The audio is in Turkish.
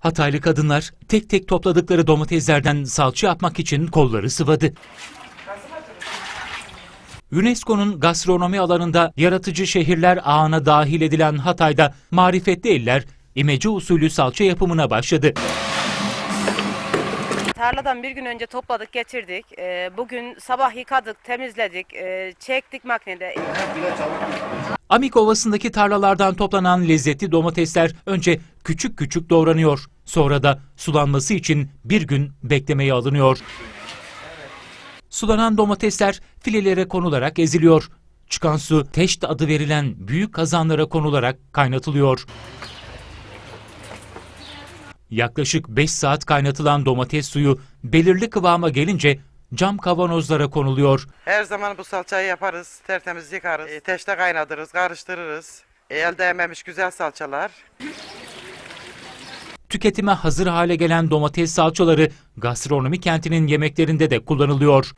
Hataylı kadınlar tek tek topladıkları domateslerden salça yapmak için kolları sıvadı. UNESCO'nun gastronomi alanında yaratıcı şehirler ağına dahil edilen Hatay'da marifetli eller imece usulü salça yapımına başladı. Tarladan bir gün önce topladık, getirdik. Ee, Bugün sabah yıkadık, temizledik, ee, çektik makinede. Amik Ovası'ndaki tarlalardan toplanan lezzetli domatesler önce küçük küçük doğranıyor. Sonra da sulanması için bir gün beklemeye alınıyor. Sulanan domatesler filelere konularak eziliyor. Çıkan su teşt adı verilen büyük kazanlara konularak kaynatılıyor. Yaklaşık 5 saat kaynatılan domates suyu belirli kıvama gelince cam kavanozlara konuluyor. Her zaman bu salçayı yaparız, tertemiz yıkarız, e, teşte kaynatırız, karıştırırız. E, elde yememiş güzel salçalar. Tüketime hazır hale gelen domates salçaları gastronomi kentinin yemeklerinde de kullanılıyor.